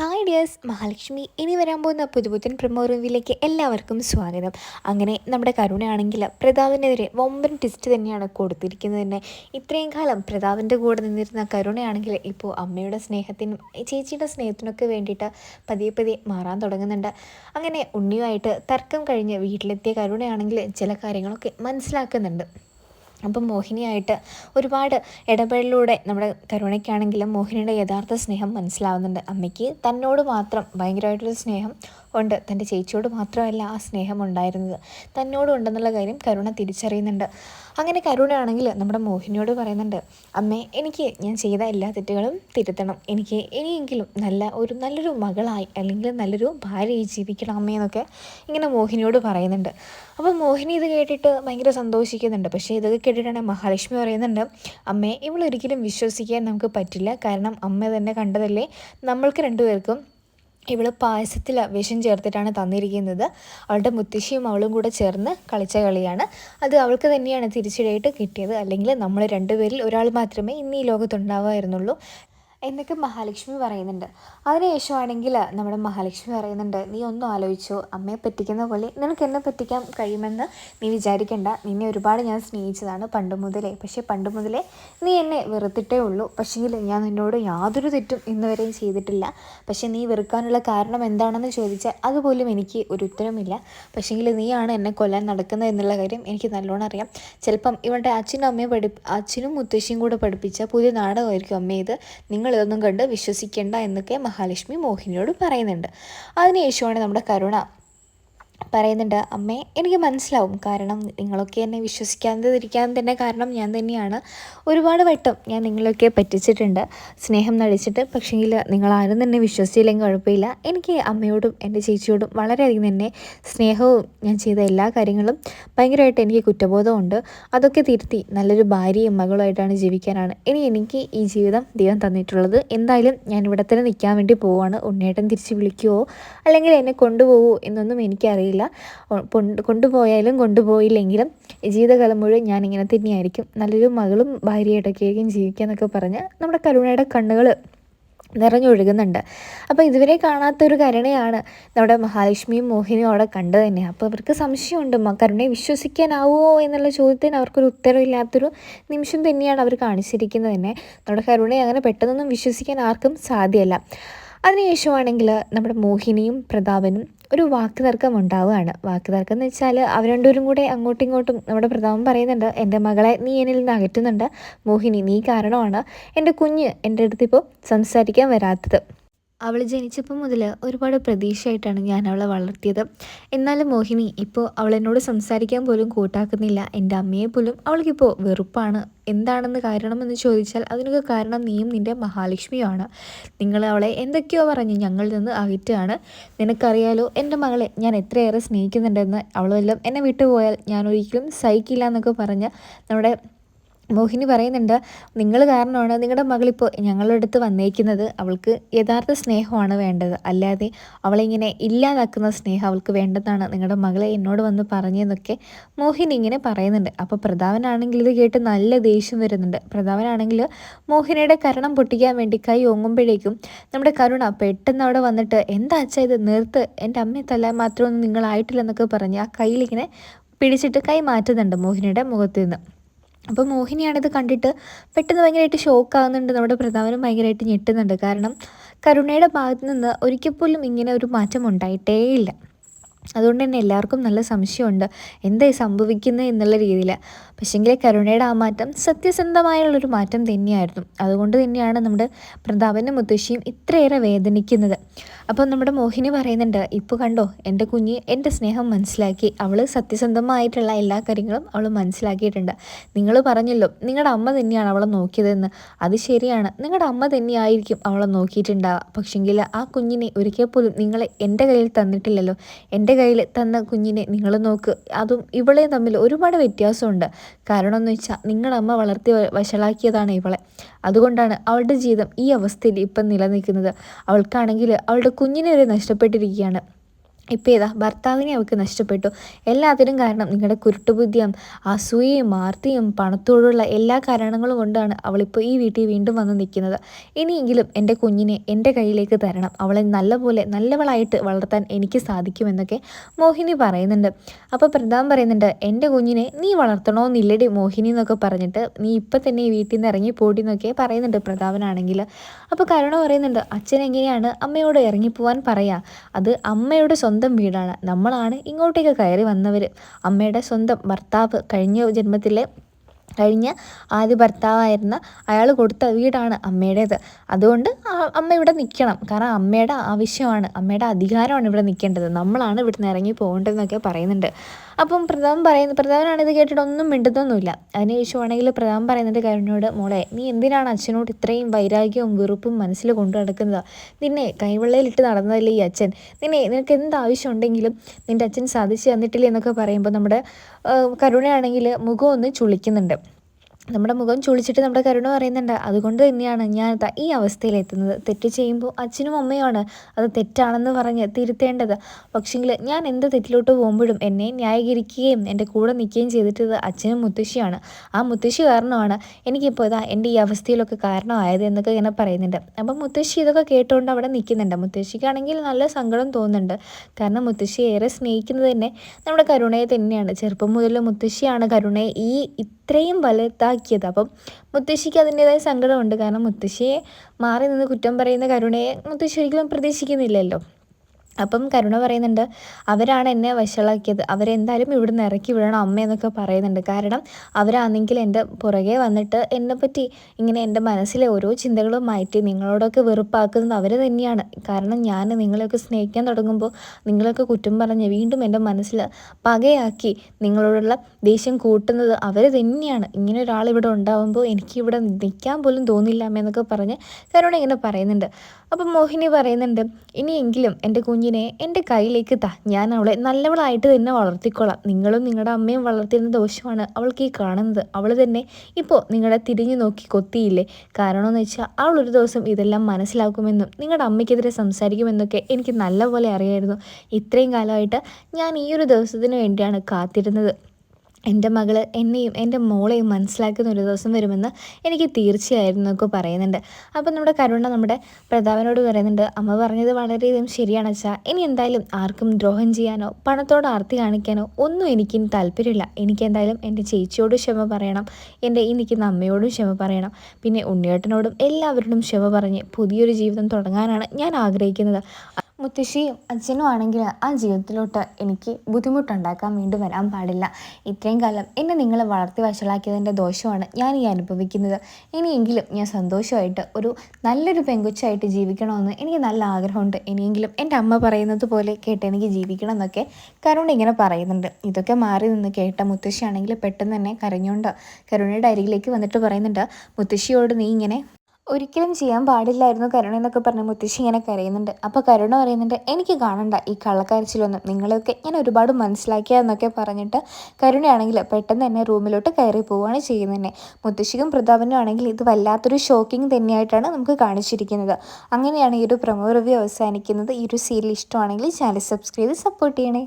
Hi dears Mahalakshmi ഇനി വരാൻ പോകുന്ന പുതുപുത്തൻ പ്രമോ എല്ലാവർക്കും സ്വാഗതം. അങ്ങനെ നമ്മുടെ കരുണയാണെങ്കിൽ പ്രതാപിനെതിരെ വമ്പൻ ട്വിസ്റ്റ് തന്നെയാണ് കൊടുത്തിരിക്കുന്നത് തന്നെ ഇത്രയും കാലം പ്രതാപിന്റെ കൂടെ നിന്നിരുന്ന കരുണയാണെങ്കിൽ ഇപ്പോൾ അമ്മയുടെ സ്നേഹത്തിനും ചേച്ചിയുടെ സ്നേഹത്തിനൊക്കെ വേണ്ടിയിട്ട് പതിയെ പതിയെ മാറാൻ തുടങ്ങുന്നുണ്ട്. അങ്ങനെ ഉണ്ണിയുമായിട്ട് തർക്കം കഴിഞ്ഞ് വീട്ടിലെത്തിയ കരുണയാണെങ്കിൽ ചില കാര്യങ്ങളൊക്കെ മനസ്സിലാക്കുന്നുണ്ട്. അപ്പം മോഹിനിയായിട്ട് ഒരുപാട് ഇടപെടലിലൂടെ നമ്മുടെ കരുണയ്ക്കാണെങ്കിലും മോഹിനിയുടെ യഥാർത്ഥ സ്നേഹം മനസ്സിലാവുന്നുണ്ട്. അമ്മയ്ക്ക് തന്നോട് മാത്രം ഭയങ്കരമായിട്ടൊരു സ്നേഹം ഉണ്ട്. തന്റെ ചേച്ചിയോട് മാത്രമല്ല ആ സ്നേഹം ഉണ്ടായിരുന്നത്. തന്നോടും ഉണ്ടെന്നുള്ള കാര്യം കരുണ തിരിച്ചറിയുന്നുണ്ട്. അങ്ങനെ കരുണയാണെങ്കിൽ നമ്മുടെ മോഹിനിയോട് പറയുന്നുണ്ട് അമ്മേ എനിക്ക് ഞാൻ ചെയ്ത എല്ലാ തെറ്റുകളും തിരുത്തണം. എനിക്ക് ഇനിയെങ്കിലും നല്ല ഒരു നല്ലൊരു മകളായി അല്ലെങ്കിൽ നല്ലൊരു ഭാര്യയായി ജീവിക്കണം അമ്മയെന്നൊക്കെ ഇങ്ങനെ മോഹിനിയോട് പറയുന്നുണ്ട്. അപ്പോൾ മോഹിനി ഇത് കേട്ടിട്ട് ഭയങ്കര സന്തോഷിക്കുന്നുണ്ട്. പക്ഷേ ഇതൊക്കെ കേട്ടിട്ടാണ് മഹാലക്ഷ്മി പറയുന്നുണ്ട് അമ്മയെ ഇവളൊരിക്കലും വിശ്വസിക്കാൻ നമുക്ക് പറ്റില്ല. കാരണം അമ്മ തന്നെ കണ്ടതല്ലേ? നമ്മൾക്ക് രണ്ടുപേർക്കും ഇവൾ പായസത്തിൽ വിഷം ചേർത്തിട്ടാണ് തന്നിരിക്കുന്നത്. അവളുടെ മുത്തശ്ശിയും അവളും കൂടെ ചേർന്ന് കളിച്ച കളിയാണ്. അത് അവൾക്ക് തന്നെയാണ് തിരിച്ചടിയായിട്ട് കിട്ടിയത്. അല്ലെങ്കിൽ നമ്മൾ രണ്ടുപേരിൽ ഒരാൾ മാത്രമേ ഇന്ന് ഈ ലോകത്തുണ്ടാവുമായിരുന്നുള്ളൂ എന്നൊക്കെ മഹാലക്ഷ്മി പറയുന്നുണ്ട്. അതിനുശേഷമാണെങ്കിൽ നമ്മുടെ മഹാലക്ഷ്മി പറയുന്നുണ്ട് നീ ഒന്നും ആലോചിച്ചോ അമ്മയെ പറ്റിക്കുന്ന പോലെ നിനക്ക് എന്നെ പറ്റിക്കാൻ കഴിയുമെന്ന് നീ വിചാരിക്കേണ്ട. നിന്നെ ഒരുപാട് ഞാൻ സ്നേഹിച്ചതാണ് പണ്ട് മുതലേ. പക്ഷേ പണ്ട് മുതലേ നീ എന്നെ വെറുത്തിട്ടേ ഉള്ളൂ. പക്ഷേങ്കിൽ ഞാൻ നിന്നോട് യാതൊരു തെറ്റും ഇന്നുവരെയും ചെയ്തിട്ടില്ല. പക്ഷേ നീ വെറുക്കാനുള്ള കാരണം എന്താണെന്ന് ചോദിച്ചാൽ അതുപോലും എനിക്ക് ഒരു ഉത്തരമില്ല പക്ഷേങ്കിൽ നീയാണ് എന്നെ കൊല്ലാൻ നടക്കുന്നത് എന്നുള്ള കാര്യം എനിക്ക് നല്ലോണം അറിയാം. ചിലപ്പം ഇവളുടെ അച്ഛനും അമ്മയും പഠി അച്ഛനും മുത്തശ്ശിയും കൂടെ പഠിപ്പിച്ച പുതിയ നാടകമായിരിക്കും അമ്മ ഇത്. നിങ്ങൾ ഇതൊന്നും കണ്ട് വിശ്വസിക്കേണ്ട എന്നൊക്കെ മഹാലക്ഷ്മി മോഹിനിയോട് പറയുന്നുണ്ട്. അതിനുശേഷമാണ് നമ്മുടെ കരുണ. പറയുന്നുണ്ട് അമ്മേ എനിക്ക് മനസ്സിലാവും. കാരണം നിങ്ങളൊക്കെ എന്നെ വിശ്വസിക്കാതിരിക്കാൻ തന്നെ കാരണം ഞാൻ തന്നെയാണ്. ഒരുപാട് വട്ടം ഞാൻ നിങ്ങളൊക്കെ പറ്റിച്ചിട്ടുണ്ട്. സ്നേഹം നടിച്ചിട്ട്. പക്ഷേങ്കിൽ നിങ്ങളാരും തന്നെ വിശ്വസിച്ചില്ലെങ്കിൽ കുഴപ്പമില്ല. എനിക്ക് അമ്മയോടും എന്റെ ചേച്ചിയോടും വളരെയധികം തന്നെ സ്നേഹവും ഞാൻ ചെയ്ത എല്ലാ കാര്യങ്ങളും ഭയങ്കരമായിട്ട് എനിക്ക് കുറ്റബോധമുണ്ട്. അതൊക്കെ തിരുത്തി നല്ലൊരു ഭാര്യയും മകളുമായിട്ടാണ് ജീവിക്കാനാണ്. ഇനി എനിക്ക് ഈ ജീവിതം ദൈവം തന്നിട്ടുള്ളത്. എന്തായാലും ഞാൻ ഇവിടെ തന്നെ നിൽക്കാൻ വേണ്ടി പോവുകയാണ്. ഉണ്ണേട്ടൻ തിരിച്ച് വിളിക്കുവോ? അല്ലെങ്കിൽ എന്നെ കൊണ്ടുപോകുമോ എന്നൊന്നും എനിക്കറിയില്ല. കൊണ്ടുപോയാലും കൊണ്ടുപോയില്ലെങ്കിലും ജീവിതകാലം മുഴുവൻ ഞാനിങ്ങനെ തന്നെയായിരിക്കും. നല്ലൊരു മകളും ഭാര്യയായിട്ടൊക്കെ ആയിരിക്കും ജീവിക്കുക എന്നൊക്കെ പറഞ്ഞ് നമ്മുടെ കരുണയുടെ കണ്ണുകൾ നിറഞ്ഞൊഴുകുന്നുണ്ട്. അപ്പോൾ ഇതുവരെ കാണാത്തൊരു കരുണയാണ് നമ്മുടെ മഹാലക്ഷ്മിയും മോഹിനിയും അവിടെ കണ്ടത് തന്നെ. അപ്പോൾ അവർക്ക് സംശയമുണ്ട് കരുണയെ വിശ്വസിക്കാനാവുമോ എന്നുള്ള ചോദ്യത്തിന് അവർക്കൊരു ഉത്തരവില്ലാത്തൊരു നിമിഷം തന്നെയാണ് അവർ കാണിച്ചിരിക്കുന്നത് തന്നെ. നമ്മുടെ കരുണയെ അങ്ങനെ പെട്ടെന്നൊന്നും വിശ്വസിക്കാൻ ആർക്കും സാധ്യമല്ല അതിനുശേഷമാണെങ്കിൽ നമ്മുടെ മോഹിനിയും പ്രതാപനും ഒരു വാക്ക് തർക്കം ഉണ്ടാവുകയാണ്. വാക്ക് തർക്കം എന്ന് വെച്ചാൽ അവർ രണ്ടുപേരും കൂടെ അങ്ങോട്ടും ഇങ്ങോട്ടും നമ്മുടെ പ്രതാപം പറയുന്നുണ്ട് എന്റെ മകളെ നീ എന്നിൽ നിന്ന് അകറ്റുന്നുണ്ട്. മോഹിനി നീ കാരണമാണ്. എന്റെ കുഞ്ഞ് എന്റെ അടുത്ത് ഇപ്പോൾ സംസാരിക്കാൻ വരാത്തത്. അവൾ ജനിച്ചപ്പോൾ മുതൽ ഒരുപാട് പ്രതീക്ഷയായിട്ടാണ് ഞാൻ അവളെ വളർത്തിയത്. എന്നാലും മോഹിനി ഇപ്പോൾ അവൾ എന്നോട് സംസാരിക്കാൻ പോലും കൂട്ടാക്കുന്നില്ല. എന്റെ അമ്മയെ പോലും അവൾക്കിപ്പോൾ വെറുപ്പാണ്. എന്താണെന്ന് കാരണമെന്ന് ചോദിച്ചാൽ അതിനൊക്കെ കാരണം നീയും നിന്റെ മഹാലക്ഷ്മിയുമാണ്. നിങ്ങൾ അവളെ എന്തൊക്കെയോ പറഞ്ഞ് ഞങ്ങളിൽ നിന്ന് അകറ്റുകയാണ്. നിനക്കറിയാലോ എന്റെ മകളെ ഞാൻ എത്രയേറെ സ്നേഹിക്കുന്നുണ്ടെന്ന്. അവളെല്ലാം എന്നെ വിട്ടുപോയാൽ ഞാൻ ഒരിക്കലും സഹിക്കില്ല എന്നൊക്കെ പറഞ്ഞ് നമ്മുടെ മോഹിനി പറയുന്നുണ്ട് നിങ്ങൾ കാരണമാണ് നിങ്ങളുടെ മകളിപ്പോൾ ഞങ്ങളുടെ അടുത്ത് വന്നേക്കുന്നത്. അവൾക്ക് യഥാർത്ഥ സ്നേഹമാണ് വേണ്ടത്. അല്ലാതെ അവളിങ്ങനെ ഇല്ലാതാക്കുന്ന സ്നേഹം അവൾക്ക് വേണ്ടതാണ് നിങ്ങളുടെ മകളെ എന്നോട് വന്ന് പറഞ്ഞതെന്നൊക്കെ മോഹിനി ഇങ്ങനെ പറയുന്നുണ്ട്. അപ്പോൾ പ്രതാപനാണെങ്കിൽ ഇത് കേട്ട് നല്ല ദേഷ്യം വരുന്നുണ്ട്. പ്രതാപനാണെങ്കിൽ മോഹിനിയുടെ കരണം പൊട്ടിക്കാൻ വേണ്ടി കൈ ഓങ്ങുമ്പോഴേക്കും നമ്മുടെ കരുണ പെട്ടെന്ന് അവിടെ വന്നിട്ട് എന്താ അച്ഛാ ഇത്? നിർത്ത്. എന്റെ അമ്മയെ തല്ലാൻ മാത്രമൊന്നും നിങ്ങളായിട്ടില്ലെന്നൊക്കെ പറഞ്ഞ് ആ കയ്യിലിങ്ങനെ പിടിച്ചിട്ട് കൈ മാറ്റുന്നുണ്ട് മോഹിനിയുടെ മുഖത്ത് നിന്ന്. അപ്പോൾ മോഹിനിയാണിത് കണ്ടിട്ട് പെട്ടെന്ന് ഭയങ്കരമായിട്ട് ഷോക്കാകുന്നുണ്ട് നമ്മുടെ പ്രതാപനും ഭയങ്കരമായിട്ട് ഞെട്ടുന്നുണ്ട്. കാരണം കരുണയുടെ ഭാഗത്ത് നിന്ന് ഒരിക്കൽ പോലും ഇങ്ങനെ ഒരു മാറ്റം ഉണ്ടായിട്ടേയില്ല അതുകൊണ്ട് തന്നെ എല്ലാവർക്കും നല്ല സംശയമുണ്ട്. എന്തായി സംഭവിക്കുന്നത് എന്നുള്ള രീതിയിൽ. പക്ഷേങ്കിൽ കരുണയുടെ ആ മാറ്റം സത്യസന്ധമായുള്ളൊരു മാറ്റം തന്നെയായിരുന്നു. അതുകൊണ്ട് തന്നെയാണ് നമ്മുടെ പ്രതാപന്റെ മുത്തശ്ശിയും ഇത്രയേറെ വേദനിക്കുന്നത്. അപ്പോൾ നമ്മുടെ മോഹിനി പറയുന്നുണ്ട് ഇപ്പോൾ കണ്ടോ എന്റെ കുഞ്ഞ് എന്റെ സ്നേഹം മനസ്സിലാക്കി. അവൾ സത്യസന്ധമായിട്ടുള്ള എല്ലാ കാര്യങ്ങളും അവൾ മനസ്സിലാക്കിയിട്ടുണ്ട്. നിങ്ങൾ പറഞ്ഞല്ലോ നിങ്ങളുടെ അമ്മ തന്നെയാണ് അവളെ നോക്കിയതെന്ന്. അത് ശരിയാണ്. നിങ്ങളുടെ അമ്മ തന്നെയായിരിക്കും അവളെ നോക്കിയിട്ടുണ്ടാവുക. പക്ഷെങ്കിൽ ആ കുഞ്ഞിനെ ഒരിക്കൽ പോലും നിങ്ങൾ എന്റെ കയ്യിൽ തന്നിട്ടില്ലല്ലോ. എന്റെ കയ്യിൽ തന്ന കുഞ്ഞിനെ നിങ്ങൾ നോക്ക്. അതും ഇവളെ തമ്മിൽ ഒരുപാട് വ്യത്യാസമുണ്ട്. കാരണം എന്ന് വെച്ചാൽ നിങ്ങളമ്മ വളർത്തി വഷളാക്കിയതാണ് ഇവളെ. അതുകൊണ്ടാണ് അവളുടെ ജീവിതം ഈ അവസ്ഥയിൽ ഇപ്പം നിലനിൽക്കുന്നത്. അവൾക്കാണെങ്കിൽ അവളുടെ കുഞ്ഞിനെ വരെ നഷ്ടപ്പെട്ടിരിക്കുകയാണ്. ഇപ്പോൾ ഏതാ ഭർത്താവിനെ അവൾക്ക് നഷ്ടപ്പെട്ടു. എല്ലാത്തിനും കാരണം നിങ്ങളുടെ കുരുട്ടുബുദ്ധിയും അസൂയയും ആർത്തിയും പണത്തോടുള്ള എല്ലാ കാരണങ്ങളും കൊണ്ടാണ് അവളിപ്പോൾ ഈ വീട്ടിൽ വീണ്ടും വന്ന് നിൽക്കുന്നത്. ഇനിയെങ്കിലും എന്റെ കുഞ്ഞിനെ എന്റെ കയ്യിലേക്ക് തരണം. അവളെ നല്ലപോലെ നല്ലവളായിട്ട് വളർത്താൻ എനിക്ക് സാധിക്കുമെന്നൊക്കെ മോഹിനി പറയുന്നുണ്ട്. അപ്പോൾ പ്രധാൻ പറയുന്നുണ്ട് എന്റെ കുഞ്ഞിനെ നീ വളർത്തണമെന്നില്ലടി മോഹിനി എന്നൊക്കെ പറഞ്ഞിട്ട് നീ ഇപ്പം തന്നെ ഈ വീട്ടിൽ നിന്ന് ഇറങ്ങി എന്നൊക്കെ പറയുന്നുണ്ട് പ്രതാപനാണെങ്കിൽ. അപ്പോൾ കരുണ പറയുന്നുണ്ട് അച്ഛൻ എങ്ങനെയാണ് അമ്മയോട് ഇറങ്ങിപ്പോവാൻ പറയാ? അത് അമ്മയുടെ സ്വന്തം സ്വന്തം വീടാണ്. നമ്മളാണ് ഇങ്ങോട്ടേക്ക് കയറി വന്നവർ അമ്മയുടെ സ്വന്തം ഭർത്താവ് കഴിഞ്ഞ ജന്മത്തിലെ കഴിഞ്ഞ ആദ്യ ഭർത്താവായിരുന്ന അയാൾ കൊടുത്ത വീടാണ് അമ്മയുടേത്. അതുകൊണ്ട് അമ്മ ഇവിടെ നിൽക്കണം. കാരണം അമ്മയുടെ ആവശ്യമാണ്. അമ്മയുടെ അധികാരമാണ് ഇവിടെ നിൽക്കേണ്ടത്. നമ്മളാണ് ഇവിടുന്ന് ഇറങ്ങി പോകേണ്ടതെന്നൊക്കെ പറയുന്നുണ്ട്. അപ്പം പ്രതാപൻ പറയുന്നത് പ്രതാപനാണ് ഇത് കേട്ടിട്ട് ഒന്നും മിണ്ടുന്നൊന്നുമില്ല. അതിനുശേഷമാണെങ്കിൽ പ്രതാപം പറയുന്നത് കരുണയോട് മോളെ നീ എന്തിനാണ് അച്ഛനോട് ഇത്രയും വൈരാഗ്യവും വെറുപ്പും മനസ്സിൽ കൊണ്ടു നടക്കുന്നത്? നിന്നെ കൈവെള്ളയിലിട്ട് നടന്നതല്ലേ ഈ അച്ഛൻ? നിന്നെ നിനക്ക് എന്ത് ആവശ്യം ഉണ്ടെങ്കിലും നിന്റെ അച്ഛൻ സാധിച്ചു തന്നിട്ടില്ലേ? എന്നൊക്കെ പറയുമ്പോൾ നമ്മുടെ കരുണയാണെങ്കിൽ മുഖം ഒന്ന് ചുളിക്കുന്നുണ്ട്. നമ്മുടെ മുഖം ചുളിച്ചിട്ട് നമ്മുടെ കരുണ പറയുന്നുണ്ട്. അതുകൊണ്ട് തന്നെയാണ് ഞാൻ ഈ അവസ്ഥയിലെത്തുന്നത് തെറ്റ് ചെയ്യുമ്പോൾ അച്ഛനും അമ്മയുമാണ് അത് തെറ്റാണെന്ന് പറഞ്ഞ് തിരുത്തേണ്ടത്. പക്ഷേങ്കിൽ ഞാൻ എന്ത് തെറ്റിലോട്ട് പോകുമ്പോഴും എന്നെ ന്യായീകരിക്കുകയും എന്റെ കൂടെ നിൽക്കുകയും ചെയ്തിട്ടത് അച്ഛനും മുത്തശ്ശിയാണ്. ആ മുത്തശ്ശി കാരണമാണ് എനിക്കിപ്പോൾ ഇതാ എന്റെ ഈ അവസ്ഥയിലൊക്കെ കാരണമായത് എന്നൊക്കെ ഇങ്ങനെ പറയുന്നുണ്ട്. അപ്പം മുത്തശ്ശി ഇതൊക്കെ കേട്ടുകൊണ്ട് അവിടെ നിൽക്കുന്നുണ്ട്. മുത്തശ്ശിക്കാണെങ്കിൽ നല്ല സങ്കടം തോന്നുന്നുണ്ട്. കാരണം മുത്തശ്ശി ഏറെ സ്നേഹിക്കുന്നത് തന്നെ നമ്മുടെ കരുണയെ തന്നെയാണ്. ചെറുപ്പം മുതൽ മുത്തശ്ശിയാണ് കരുണയെ ഈ ഇത്രയും വലുതാക്കിയത് അപ്പം മുത്തശ്ശിക്ക് അതിന്റേതായ സങ്കടമുണ്ട്. കാരണം മുത്തശ്ശിയെ മാറി നിന്ന് കുറ്റം പറയുന്ന കരുണയെ മുത്തശ്ശി ഒരിക്കലും പ്രതീക്ഷിക്കുന്നില്ലല്ലോ. അപ്പം കരുണ പറയുന്നുണ്ട് അവരാണ് എന്നെ വഷളാക്കിയത്. അവരെന്തായാലും ഇവിടുന്ന് ഇറക്കി വിടണം അമ്മയെന്നൊക്കെ പറയുന്നുണ്ട്. കാരണം അവരാണെങ്കിൽ എന്റെ പുറകെ വന്നിട്ട് എന്നെപ്പറ്റി ഇങ്ങനെ എന്റെ മനസ്സിലെ ഓരോ ചിന്തകളും മാറ്റി നിങ്ങളോടൊക്കെ വെറുപ്പാക്കുന്നത് അവർ തന്നെയാണ്. കാരണം ഞാൻ നിങ്ങളെയൊക്കെ സ്നേഹിക്കാൻ തുടങ്ങുമ്പോൾ നിങ്ങളൊക്കെ കുറ്റം പറഞ്ഞ് വീണ്ടും എന്റെ മനസ്സിൽ പകയാക്കി നിങ്ങളോടുള്ള ദേഷ്യം കൂട്ടുന്നത് അവർ തന്നെയാണ്. ഇങ്ങനെ ഒരാൾ ഇവിടെ ഉണ്ടാകുമ്പോൾ എനിക്കിവിടെ നിൽക്കാൻ പോലും തോന്നില്ല അമ്മയെന്നൊക്കെ പറഞ്ഞ് കരുണ ഇങ്ങനെ പറയുന്നുണ്ട്. അപ്പം മോഹിനി പറയുന്നുണ്ട് ഇനിയെങ്കിലും എന്റെ കുഞ്ഞിനെ എന്റെ കയ്യിലേക്ക് താ. ഞാൻ അവളെ നല്ലവളായിട്ട് തന്നെ വളർത്തിക്കൊള്ളാം നിങ്ങളും നിങ്ങളുടെ അമ്മയും വളർത്തിയിരുന്ന ദോഷമാണ് അവൾക്ക് ഈ കാണുന്നത്. അവൾ തന്നെ ഇപ്പോൾ നിങ്ങളെ തിരിഞ്ഞു നോക്കി കൊത്തിയില്ലേ? കാരണമെന്ന് വെച്ചാൽ അവൾ ഒരു ദിവസം ഇതെല്ലാം മനസ്സിലാക്കുമെന്നും നിങ്ങളുടെ അമ്മയ്ക്കെതിരെ സംസാരിക്കുമെന്നൊക്കെ എനിക്ക് നല്ലപോലെ അറിയായിരുന്നു. ഇത്രയും കാലമായിട്ട് ഞാൻ ഈ ഒരു ദിവസത്തിന് വേണ്ടിയാണ് കാത്തിരുന്നത്. എന്റെ മകൾ എന്നെയും എന്റെ മോളെയും മനസ്സിലാക്കുന്ന ഒരു ദിവസം വരുമെന്ന് എനിക്ക് തീർച്ചയായിരുന്നു എന്നൊക്കെ പറയുന്നുണ്ട്. അപ്പം നമ്മുടെ കരുണ നമ്മുടെ പ്രതാപനോട് പറയുന്നുണ്ട് അമ്മ പറഞ്ഞത് വളരെയധികം ശരിയാണ് അച്ഛാ. ഇനി എന്തായാലും ആർക്കും ദ്രോഹം ചെയ്യാനോ പണത്തോട് ആർത്തി കാണിക്കാനോ ഒന്നും എനിക്ക് താല്പര്യമില്ല. എനിക്ക് എന്തായാലും എന്റെ ചേച്ചിയോട് ക്ഷമ പറയണം. എന്റെ ഈ നിൽക്കുന്ന അമ്മയോടും ക്ഷമ പറയണം. പിന്നെ ഉണ്ണിയേട്ടനോടും എല്ലാവരോടും ക്ഷമ പറഞ്ഞ് പുതിയൊരു ജീവിതം തുടങ്ങാനാണ് ഞാൻ ആഗ്രഹിക്കുന്നത്. മുത്തശ്ശിയും അച്ഛനും ആണെങ്കിൽ ആ ജീവിതത്തിലോട്ട് എനിക്ക് ബുദ്ധിമുട്ടുണ്ടാക്കാൻ വീണ്ടും വരാൻ പാടില്ല. ഇത്രയും കാലം എന്നെ നിങ്ങൾ വളർത്തി വഷളാക്കിയതിന്റെ ദോഷമാണ് ഞാൻ ഈ അനുഭവിക്കുന്നത്. ഇനിയെങ്കിലും ഞാൻ സന്തോഷമായിട്ട് ഒരു നല്ലൊരു പെങ്കുച്ചായിട്ട് ജീവിക്കണമെന്ന് എനിക്ക് നല്ല ആഗ്രഹമുണ്ട്. ഇനിയെങ്കിലും എന്റെ അമ്മ പറയുന്നത് പോലെ കേട്ട് എനിക്ക് ജീവിക്കണം എന്നൊക്കെ കരുണ ഇങ്ങനെ പറയുന്നുണ്ട്. ഇതൊക്കെ മാറി നിന്ന് കേട്ട മുത്തശ്ശിയാണെങ്കിൽ പെട്ടെന്ന് തന്നെ കരഞ്ഞുകൊണ്ട് കരുണയുടെ അരികിലേക്ക് വന്നിട്ട് പറയുന്നുണ്ട് മുത്തശ്ശിയോട് നീ ഇങ്ങനെ ഒരിക്കലും ചെയ്യാൻ പാടില്ലായിരുന്നു കരുണ എന്നൊക്കെ പറഞ്ഞ് മുത്തശ്ശി ഇങ്ങനെ കരയുന്നുണ്ട്. അപ്പോൾ കരുണ പറയുന്നുണ്ട് എനിക്ക് കാണണ്ട ഈ കള്ളക്കരച്ചിലൊന്നും. നിങ്ങളെയൊക്കെ ഞാൻ ഒരുപാട് മനസ്സിലാക്കിയതെന്നൊക്കെ പറഞ്ഞിട്ട് കരുണയാണെങ്കിൽ പെട്ടെന്ന് തന്നെ റൂമിലോട്ട് കയറി പോവുകയാണ് ചെയ്യുന്നത് തന്നെ മുത്തശ്ശിക്കും പ്രതാപനും ആണെങ്കിൽ ഇത് വല്ലാത്തൊരു ഷോക്കിംഗ് തന്നെയായിട്ടാണ് നമുക്ക് കാണിച്ചിരിക്കുന്നത്. അങ്ങനെയാണ് ഈ ഒരു പ്രമോ റിവ്യൂ അവസാനിക്കുന്നത്. ഈ ഒരു സീരിയൽ ഇഷ്ടമാണെങ്കിൽ ചാനൽ സബ്സ്ക്രൈബ് സപ്പോർട്ട് ചെയ്യണേ.